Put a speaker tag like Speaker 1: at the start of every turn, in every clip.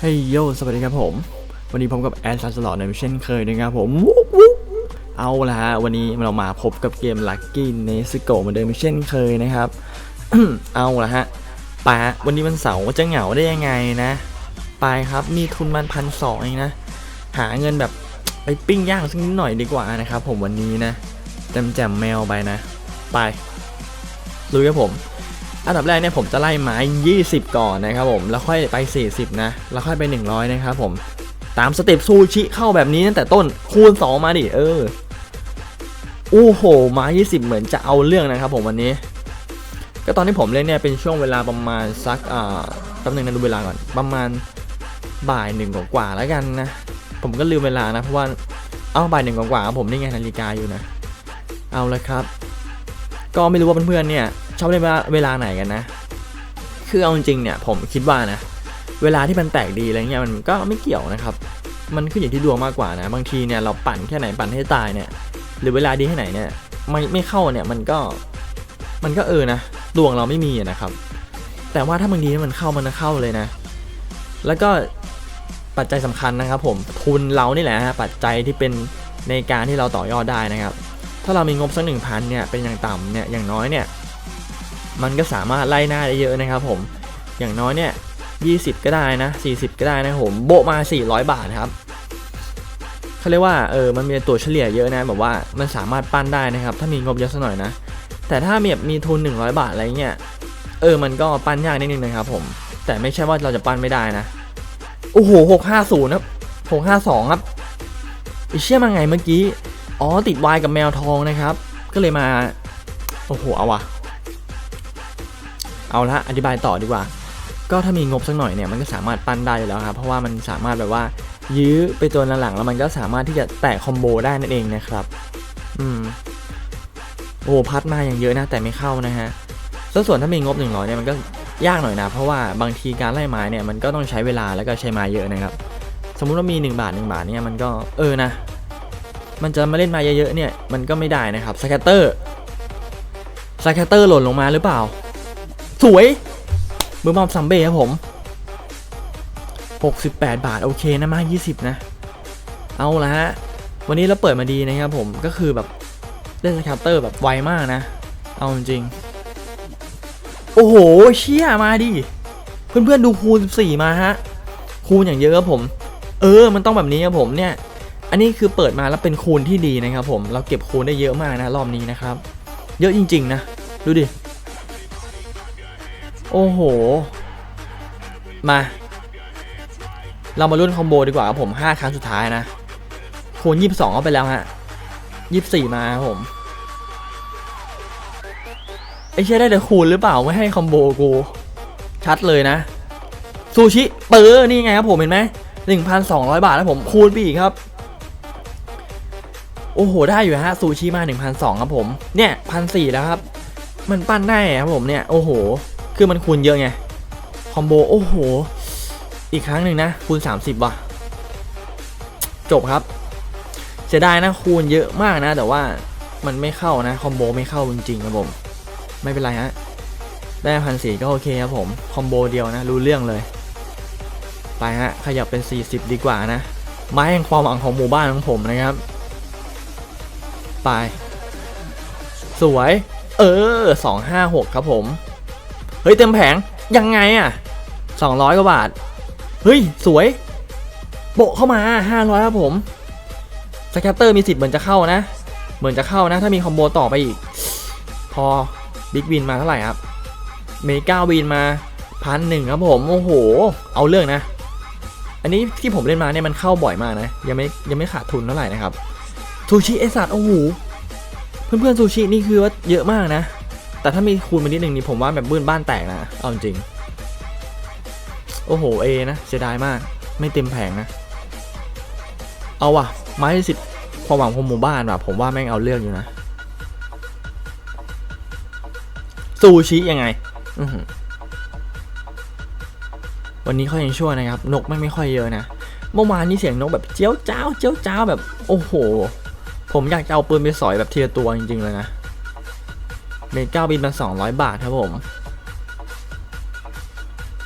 Speaker 1: เฮ้ยโยสวัสดีครับผม วันนี้ผมกับแอดซัสลอดในเช่นเคยนะครับผมวุ๊บวุ๊บเอาละฮะวันนี้เรามาพบกับเกม Lucky n e s c o เหมือนเดิมเช่นเคยนะครับ เอาละฮะปาวันนี้วันเสาร์จะเหงาได้ยังไงนะไปครับมีทุนมันพันสองเองนะ หาเงินแบบไปปิ้งย่างสักนิดหน่อยดีกว่านะครับผมวันนี้นะแจมแจมแมวไปนะ ไปลุยครับผม อันดับแรกเนี่ยผมจะไล่ไม้ 20 ก่อนนะครับผมแล้วค่อยไป 40 นะ แล้วค่อยไป 100 นะครับผมตามสเต็ปซูชิเข้าแบบนี้ตั้งแต่ต้นคูณ 2 มาดิเออโอ้โหไม้ 20 เหมือนจะเอาเรื่องนะครับผมวันนี้ ก็ตอนที่ผมเล่นเนี่ยเป็นช่วงเวลาประมาณสักอ่าแป๊บนึงนะดูเวลาก่อนประมาณบ่ายหนึ่งกว่าๆแล้วกันนะผมก็ลืมเวลานะเพราะว่าเอาบ่ายหนึ่งกว่าๆผมนี่ไงนาฬิกาอยู่นะ เอาละครับ ก็ไม่รู้ว่าเพื่อนๆเนี่ย ชอบเล่นเวลาไหนกันนะ คือเอาจริงเนี่ยผมคิดว่านะ เวลาที่มันแตกดีอะไรเงี้ยมันก็ไม่เกี่ยวนะครับ มันขึ้นอยู่ที่ดวงมากกว่านะ บางทีเนี่ยเราปั่นแค่ไหนปั่นให้ตายเนี่ย หรือเวลาดีแค่ไหนเนี่ยไม่ไม่เข้าเนี่ยมันก็มันก็เออนะดวงเราไม่มีนะครับ แต่ว่าถ้าบางทีมันเข้ามันก็เข้าเลยนะ แล้วก็ปัจจัยสำคัญนะครับ ผมทุนเรานี่แหละฮะปัจจัยที่เป็นในการที่เราต่อยอดได้นะครับ ถ้าเรามีงบสักหนึ่งพันเนี่ยเป็นอย่างต่ำเนี่ยอย่างน้อยเนี่ย มันก็สามารถไล่หน้าได้เยอะนะครับผมอย่างน้อยเนี่ย 20 ก็ได้นะ 40 ก็ได้นะผมโบมา 400 บาทครับเขาเรียกว่าเออมันมีตัวเฉลี่ยเยอะนะแบบว่ามันสามารถปั้นได้นะครับ ถ้ามีงบเยอะสักหน่อยนะ แต่ถ้ามีแบบมีทุน 100 บาทอะไรเงี้ยเออมันก็ปั้นยากนิดนึงนะครับผมแต่ไม่ใช่ว่าเราจะปั้นไม่ได้นะโอ้โห650ครับ652ครับเชี่ยมาไงเมื่อกี้ อ๋อติดวายกับแมวทองนะครับ ก็เลยมา โอ้โหเอาวะ เอาละอธิบายต่อดีกว่า ก็ถ้ามีงบสักหน่อยเนี่ยมันก็สามารถปั้นได้อยู่แล้วครับเพราะว่ามันสามารถแบบว่า ยื้อไปตัวหลังๆแล้วมันก็สามารถที่จะแตะคอมโบได้นั่นเองนะครับ อืมโอ้พัดมาอย่างเยอะนะแต่ไม่เข้านะฮะส่วนถ้ามีงบ100เนี่ยมันก็ยากหน่อยนะ เพราะว่าบางทีการไล่ไม้เนี่ยมันก็ต้องใช้เวลาแล้วก็ใช้ไม้เยอะนะครับ สมมุติว่ามี 1 บาท 1 บาทเนี่ยมันก็เออนะ มันจะมาเล่นมาเยอะๆเนี่ยมันก็ไม่ได้นะครับสแคตเตอร์สแคตเตอร์หล่นลงมาหรือเปล่า สวยมือมอมซัมเบ้ครับผม 68 บาท โอเคนะมา20 นะ เอาละฮะ วันนี้เราเปิดมาดีนะครับผมก็คือแบบเล่นสแคตเตอร์แบบไวมากนะ เอาจริง โอ้โห เชี่ยมาดิ เพื่อนๆดูคูณ14 มาฮะ คูณอย่างเยอะครับผม เออ มันต้องแบบนี้ครับผมเนี่ย อันนี้คือเปิดมาแล้วเป็นคูณที่ดีนะครับผม เราเก็บคูณได้เยอะมากนะรอบนี้นะครับ เยอะจริง ๆ นะ ดูดิ โอ้โห มา เรามาลุ้นคอมโบดีกว่าครับผม 5 ครั้งสุดท้ายนะคูณ22เข้าไปแล้วฮะ 24 มาครับผมไอ้เชี่ยได้แต่คูณหรือเปล่าไม่ให้คอมโบกู ชัดเลยนะซูชิเปอร์นี่ไงครับผมเห็นไหม1,200บาทแล้วผมคูณไปอีกครับ โอ้โห ได้อยู่ฮะซูชิมา1,200ครับผม เนี่ยพันสี่แล้วครับ มันปั้นได้ครับผมเนี่ย โอ้โห คือมันคูณเยอะไง คอมโบ โอ้โห อีกครั้งหนึ่งนะ คูณ 30 ว่ะ จบครับเสียดายนะคูณเยอะมากนะ แต่ว่ามันไม่เข้านะ คอมโบไม่เข้าจริงๆครับผม ไม่เป็นไรฮะ ได้พันสี่ก็โอเคครับผม คอมโบเดียวนะ รู้เรื่องเลย ไปฮะ ขยับเป็น 40 ดีกว่านะ ไม้แห่งความหวังของหมู่บ้านของผมนะครับ ไป สวย เออ 256 ครับผม ฮ้ยเต็มแผงยังไงอะ200กว่าบาท เฮ้ย สวย โปะเข้ามา500ครับผมสแคตเตอร์มีสิทธิ์เหมือนจะเข้านะ เหมือนจะเข้านะ ถ้ามีคอมโบต่อไปอีก พอบิ๊กวินมาเท่าไหร่ครับ เมกาวินมาพันหนึ่งครับผม โอ้โห เอาเรื่องนะ อันนี้ที่ผมเล่นมาเนี่ยมันเข้าบ่อยมากนะ ยังไม่ยังไม่ขาดทุนเท่าไหร่นะครับซูชิไอสัตว์โอ้โหเพื่อนๆซูชินี่คือว่าเยอะมากนะ แต่ถ้ามีคูณมานิดนึงนี่ผมว่าแบบบื้นบ้านแตกนะ เอาจริง โอ้โหเอนะเสียดายมาก ไม่เต็มแผงนะ เอาว่ะ ไม้สิทธิ์ความหวังของหมู่บ้านว่ะ ผมว่าแม่งเอาเรื่องอยู่นะ ซูชิยังไงอืวันนี้เขายังชั่วนะครับ นกไม่ไม่ค่อยเยอะนะ เมื่อวานนี้เสียงนกแบบเจียวจ้าวเจียวจ้าวแบบ โอ้โห ผมอยากจะเอาปืนไปสอยแบบทีละตัวจริงๆเลยนะ เมก้าบินมา 200 บาทครับผม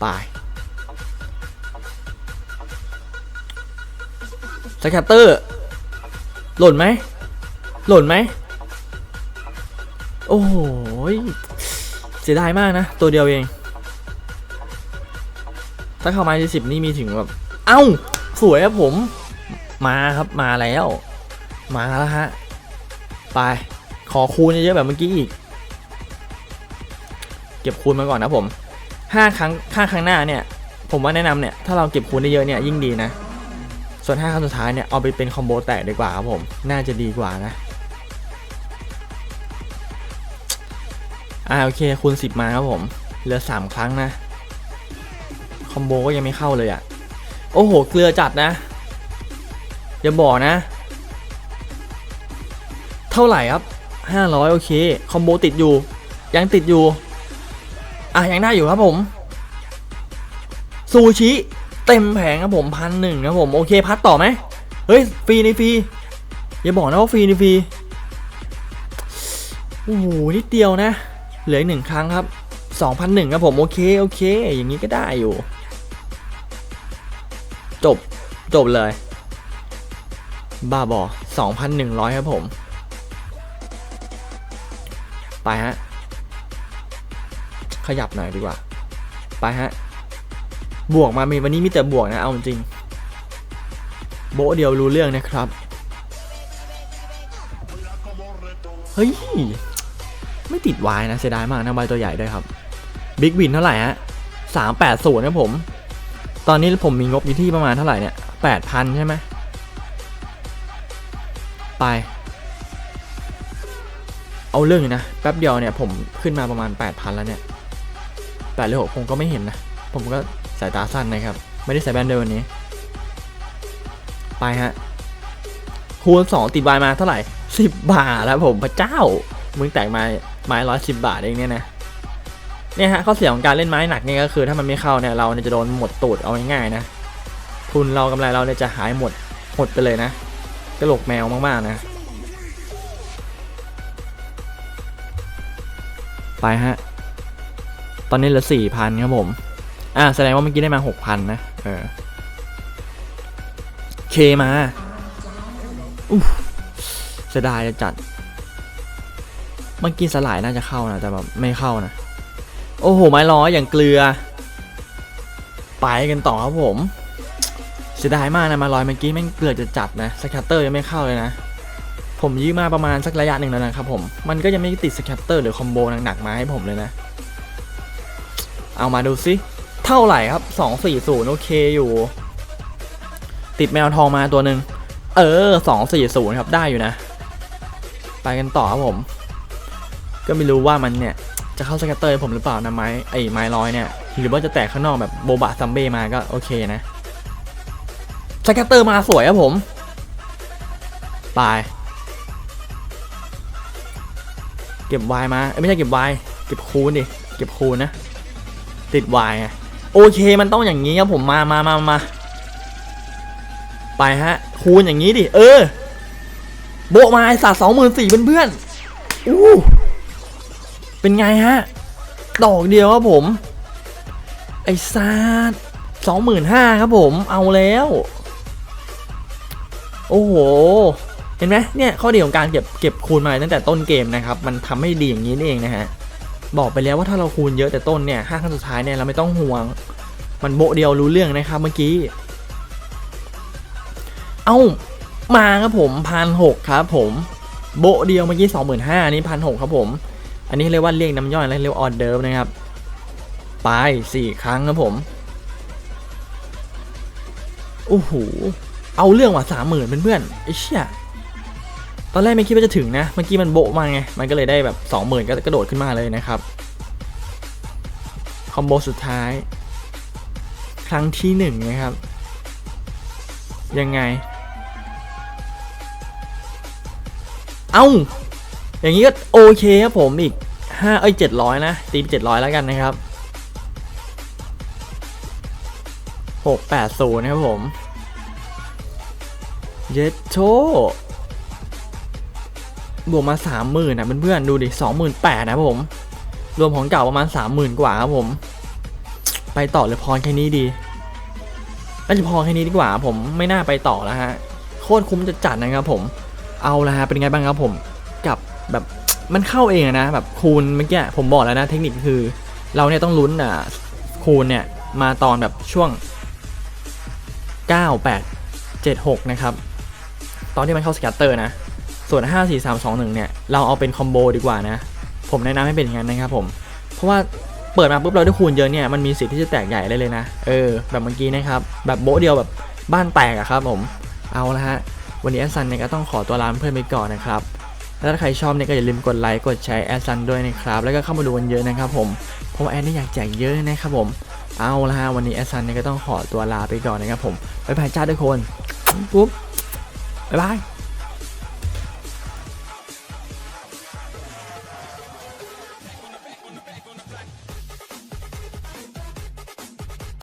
Speaker 1: ไปสแคตเตอร์ หล่นไหม หล่นไหม โอ้โหยเสียดายมากนะ ตัวเดียวเอง ถ้าเข้ามาที่สิบนี่มีถึงแบบ เอ้า สวยครับผม มาครับมาแล้ว มาแล้วฮะ ไป ขอคูณเยอะๆแบบเมื่อกี้อีก ก็บคูณมาก่อนนะผมห้าครั้งห้าครั้งหน้าเนี่ย ผมว่าแนะนำเนี่ยถ้าเราเก็บคูณได้เยอะเนี่ยยิ่งดีนะ ส่วนห้าครั้งสุดท้ายเนี่ยเอาไปเป็นคอมโบแตกดีกว่าครับผมน่าจะดีกว่านะอ่าโอเคคูณ10 มาครับผมเหลือ 3 ครั้งนะคอมโบก็ยังไม่เข้าเลยอะ่ะโอ้โหเกลือจัดนะอย่าบอกนะ เท่าไหร่ครับ 500 โอเค คอมโบติดอยู่ ยังติดอยู่ อะยังได้อยู่ครับผมซูชิเต็มแผงครับผมพันหนึ่งครับผมโอเคพัดต่อไหมเฮ้ยฟรีในฟรีอย่าบอกนะว่าฟรีในฟรีโอ้โหนิดเดียวนะ เหลือหนึ่งครั้งครับ2,001ครับผมโอเคโอเค อย่างนี้ก็ได้อยู่ จบจบเลย บ้าบอ2,100ครับผม ไปฮะ ขยับหน่อยดีกว่า ไปฮะ บวกมามีวันนี้มีแต่บวกนะ เอาจริง โบเดียวรู้เรื่องนะครับ เฮ้ย ไม่ติดวายนะ เสียดายมากนะใบตัวใหญ่ด้วยครับ บิ๊กวินเท่าไหร่ฮะสามแปดศูนย์ครับผม ตอนนี้ผมมีงบอยู่ที่ประมาณเท่าไหร่เนี่ยแปดพันใช่ไหมไป เอาเรื่องอยู่นะ แป๊บเดียวเนี่ยผมขึ้นมาประมาณ 8,000 แล้วเนี่ย แปดหรือหกผมก็ไม่เห็นนะ ผมก็สายตาสั้นนะครับ ไม่ได้ใส่แบนเดอร์วันนี้ ไปฮะ คูณ2ติดวายมาเท่าไหร่10บาทแล้วผมพระเจ้า มึงแตกไม้ไม้ร้อยสิบาทเองเนี่ยนะเนี่ยฮะข้อเสียของการเล่นไม้หนักเนี่ยก็คือ ถ้ามันไม่เข้าเนี่ยเราเนี่ยจะโดนหมดตูดเอาง่ายๆนะ ทุนเรากำไรเราเนี่ยจะหายหมดหมดไปเลยนะกระโหลกแมวมากๆนะ ไปฮะ ตอนนี้เหลือสี่พันครับผม อ่าแสดงว่าเมื่อกี้ได้มาหกพันนะ เออ เคมาอุ๊ยเสียดายจะจัด เมื่อกี้สลายน่าจะเข้านะ แต่แบบไม่เข้านะ โอ้โห ไม้ร้อยอย่างเกลือ ไปกันต่อครับผม เสียดายมากนะ มาลอยเมื่อกี้แม่งเกลือจะจัดนะสแคตเตอร์ยังไม่เข้าเลยนะผมยื้อมาประมาณสักระยะหนึ่งแล้วนะครับผม มันก็ยังไม่ติดสแคตเตอร์หรือคอมโบหนักๆมาให้ผมเลยนะ เอามาดูซิเท่าไหร่ครับ 240 โอเคอยู่ ติดแมวทองมาตัวหนึ่งเออ 240 ครับได้อยู่นะ ไปกันต่อครับผม ก็ไม่รู้ว่ามันเนี่ย จะเข้าสแกตเตอร์ผมหรือเปล่านะไม้ไอ้ไม้ร้อยเนี่ย หรือว่าจะแตกข้างนอกแบบโบบะซัมเบ้มาก็โอเคนะสแกตเตอร์มาสวยครับผมไปเก็บวายมาไม่ใช่เก็บวายเก็บคูณดิ เก็บคูณนะ ติดวายไงโอเคมันต้องอย่างนี้ครับผมมามามามาไปฮะ คูณอย่างนี้ดิ เออ โบะมาไอสัตว์สองหมื่นสี่เพื่อนๆอู้เป็นไงฮะ ดอกเดียวครับผม ไอ้ซาดสองหมื่นห้าครับผม เอาแล้ว โอ้โหเห็นไหมเนี่ยข้อดีของการเก็บเก็บคูณมาตั้งแต่ต้นเกมนะครับ มันทำให้ดีอย่างนี้นี่เองนะฮะ บอกไปแล้วว่าถ้าเราคูณเยอะแต่ต้นเนี่ยห้าขั้นสุดท้ายเนี่ยเราไม่ต้องห่วง มันโบเดียวรู้เรื่องนะครับเมื่อกี้ เอ้ามาครับผมพันหกครับผมโบเดียวเมื่อกี้สองหมื่นห้านี่พันหกครับผม อันนี้เรียกว่าเรียกน้ำย่อยและเรียกออเดิร์ฟนะครับ ไปสี่ครั้งครับผมโอ้โหเอาเรื่องว่ะสามหมื่นเพื่อนๆไอ้เชี่ย อนแรกไม่คิดว่าจะถึงนะ เมื่อกี้มันโบะมาไง มันก็เลยได้แบบสองหมื่นก็กระโดดขึ้นมาเลยนะครับ คอมโบสุดท้าย ครั้งที่หนึ่งนะครับ ยังไง เอ้า อย่างนี้ก็โอเคครับผมอีกห้าเอ้ยเจ็ดร้อยนะ ตีเจ็ดร้อยแล้วกันนะครับหกแปดศูนย์ครับผม เยดโช บวกมาสามหมื่นะเพื่อนๆดูดิสองหมื่นแปดนะผม รวมของเก่าประมาณสามหมื่นกว่าครับผม ไปต่อเลยพรแค่นี้ดีน่าจะพอแค่นี้ดีกว่า ผมไม่น่าไปต่อแล้วฮะโคตรคุ้มจะจัดนะครับผม เอาละฮะเป็นไงบ้างครับผมกับแบบมันเข้าเองนะแบบคูณเมื่อกี้ผมบอกแล้วนะเทคนิคคือ เราเนี่ยต้องลุ้นอะคูณเนี่ยมาตอนแบบช่วง 9 8 7 6 นะครับ ตอนที่มันเข้าสแกตเตอร์นะ ส่วน 5 4 3 2 1 เนี่ย เราเอาเป็นคอมโบดีกว่านะ ผมแนะนำให้เป็นอย่างนั้นนะครับผม เพราะว่าเปิดมาปุ๊บเราได้คูณเยอะเนี่ย มันมีสิทธิ์ที่จะแตกใหญ่ได้เลยนะ เออ แบบเมื่อกี้นะครับ แบบโบเดียวแบบบ้านแตกอะครับผม เอาละฮะ วันนี้แอดซันเนี่ยก็ต้องขอตัวลาเพื่อนไปก่อนนะครับ แล้วถ้าใครชอบเนี่ยก็อย่าลืมกดไลค์กดแชร์แอดซันด้วยนะครับ แล้วก็เข้ามาดูกันเยอะนะครับผม เพราะว่าแอดเนี่อยากแจกเยอะนะครับผม เอาละฮะ วันนี้แอดซันเนี่ยก็ต้องขอตัวลาไปก่อนนะครับผมบ๊ายบายจ้าทุกคนปุ๊บบ๊ายบาย